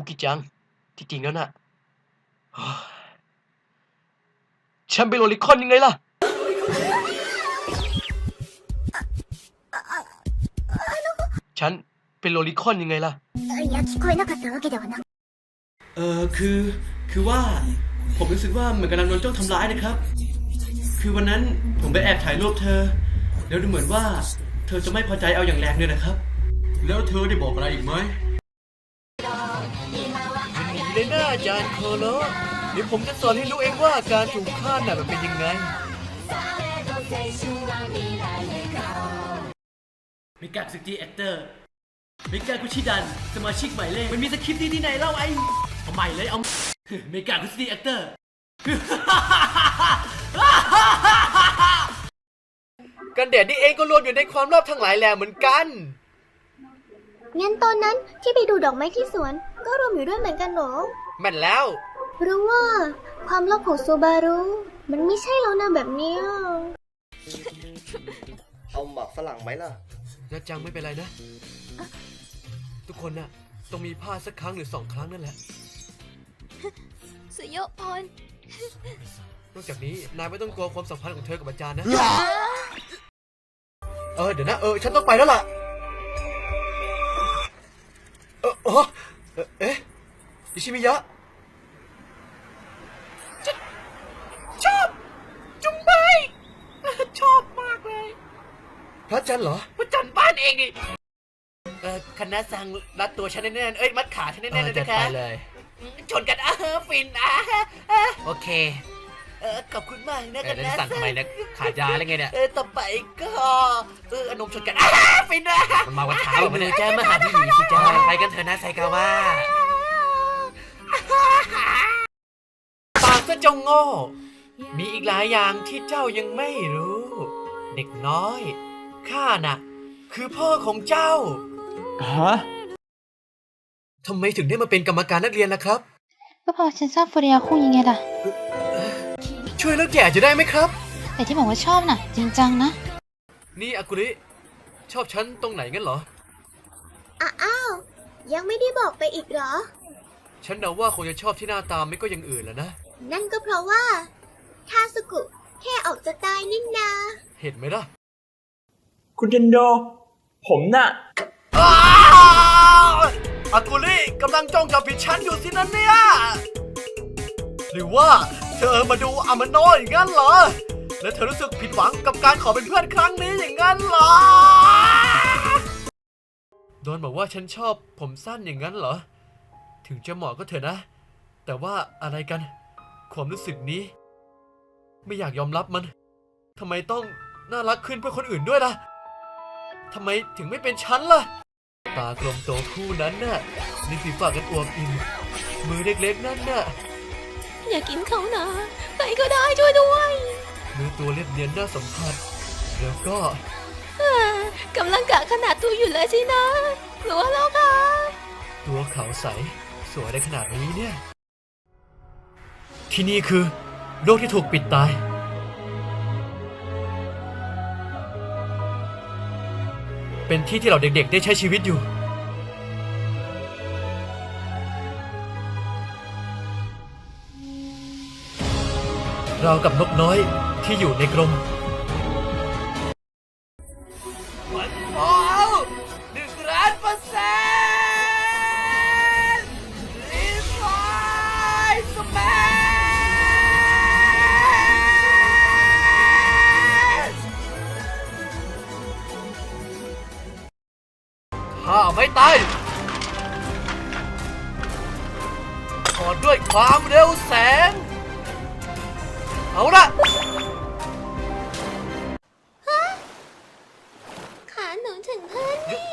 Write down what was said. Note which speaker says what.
Speaker 1: คุกิจัง ที่จริงแล้วน่ะ เฮ้ยฉันเป็นโลลิคอนยังไงล่ะ ฉันเป็นโลลิคอนยังไงล่ะ
Speaker 2: いや聞こえなかったわけではなく
Speaker 3: เออคือคือว่าผมรู้สึกว่าเหมือนกำลังโดนจ้องทำร้ายนะครับ คือวันนั้นผมไปแอบถ่ายรูปเธอ แล้วดูเหมือนว่าเธอจะไม่พอใจเอาอย่างแรงเลยนะครับ แล้วเธอได้บอกอะไรอีกไหม
Speaker 1: หนี เลยนะอาจารย์โคโลเดี๋ยวผมจะสอนให้รู้เองว่าการถูกฆ่าน่ะมันเป็นยังไง
Speaker 3: มิกาสกีแอคเตอร์มิกากุชิดัน สมาชิกใหม่เลยมันมีสคริปต์ดีที่ไหนเล่าไอ้เอาใหม่เลยเอามิกากุชิแอคเตอร์
Speaker 1: กันแดดนี่เองก็รวมอยู่ในความรอบทั้งหลายแหล่เหมือนกัน
Speaker 2: งั้นตอนนั้นที่ไปดูดอกไม้ที่สวน ก็รวมอยู่ด้วยเหมือนกันเหรอ
Speaker 1: แม่นแล้ว
Speaker 2: หรือว่า ความโลภของซูบารุมันไม่ใช่แล้วนะแบบเนี้ย
Speaker 4: เอาหมักฝรั่งไหมล่ะ
Speaker 1: นะจังไม่เป็นไรนะ ทุกคนน่ะต้องมีพลาดสักครั้งหรือสองครั้งนั่นแหละ
Speaker 2: สุโยพร
Speaker 1: นอกจากนี้นายไม่ต้องกลัวความสัมพันธ์ของเธอกับอาจารย์นะ เออเดี๋ยวนะเออฉันต้องไปแล้วล่ะ อออ๋อเอ่อเอ๊ะอิชิมิยะชอบ จุงใบชอบมากเลย พระจันทร์เหรอ พระจันทร์บ้านเองดิเออคณะสังรัดตัวฉันแน่นๆเอ้ยมัดขาฉันแน่นๆเลยนะคะ
Speaker 5: ไปเลย
Speaker 1: ชนกันอะฟินอะอะ
Speaker 5: โอเค
Speaker 1: เออขอบคุณมากนะ
Speaker 5: เอ
Speaker 1: กั
Speaker 5: อนแล้ว
Speaker 1: นะ
Speaker 5: สั่นทำไมเนี่ยขาดยาอะไรไงเนี่ย
Speaker 1: เออต่อไปก็เอออนมชนกันอะฟินอะ
Speaker 5: มันมาวันเช้าแบบนี้จ้ามาหาพี่หมีสิจ้าไปกันเถอะนะไซกาว่า
Speaker 1: ปากก็จงโง่มีอีกหลายอย่างที่เจ้ายังไม่รู้ เด็กน้อยข้าน่ะ คือพ่อของเจ้า
Speaker 5: ฮะ
Speaker 1: ทำไมถึงได้มาเป็นกรรมการนักเรียนล่ะครับ
Speaker 6: ก็เพราะฉันชอบฟูเรียคุงยังไงล่ะ
Speaker 1: ช่วยเลิกแก่จะได้ไหมครับ
Speaker 6: แต่ที่บอกว่าชอบน่ะ จริงจังนะ
Speaker 1: นี่อากุริชอบฉันตรงไหนงั้นเหรอ
Speaker 2: อ้าวยังไม่ได้บอกไปอีกเหรอ
Speaker 1: ฉันเดาว่าคงจะชอบที่หน้าตาไม่ก็อยังอื่นแหล้วนะ
Speaker 2: นั่นก็เพราะว่าคาสุกุแค่ออกจะตายนี่นา
Speaker 1: เห็นไหมล่ะ
Speaker 7: คุณเทนโด ผมน่ะ
Speaker 1: อากุริกำลังจ้องจับผิดฉันอยู่สินั่นเนี่ย หรือว่า เธอมาดูอามาโนอย่างนั้นเหรอ แล้วเธอรู้สึกผิดหวังกับการขอเป็นเพื่อนครั้งนี้อย่างนั้นเหรอ โดนบอกว่าฉันชอบผมสั้นอย่างนั้นเหรอ ถึงจะเหมาะก็เถอะนะ แต่ว่าอะไรกัน ความรู้สึกนี้ ไม่อยากยอมรับมันทำไมต้องน่ารักขึ้นเพื่อคนอื่นด้วยล่ะทำไมถึงไม่เป็นฉันล่ะ ตากลมโตคู่นั้นน่ะมีฝีปากกันอวบอิ่มมือเล็กๆนั่นน่ะ
Speaker 2: อย่ากินเขานะใครก็ได้ช่วยด้วย
Speaker 1: มือตัวเรียบเนียนน่าสัมผัส แล้วก็
Speaker 2: กำลังกะขนาดตัวอยู่เลยสินะกลัวแล้วค่ะ
Speaker 1: ตัวขาวใส สวยได้ขนาดนี้เนี่ย ที่นี่คือโลกที่ถูกปิดตาย เป็นที่ที่เราเด็กๆ ได้ใช้ชีวิตอยู่ รากับนกน้อยที่อยู่ในกรงวันพอเอาหนึ่งล้านเปอร์เซ็นต์รีไฟสแมชถ้าไม่ตายขอด้วยความเร็วแส 头了。啊 đúng, 呢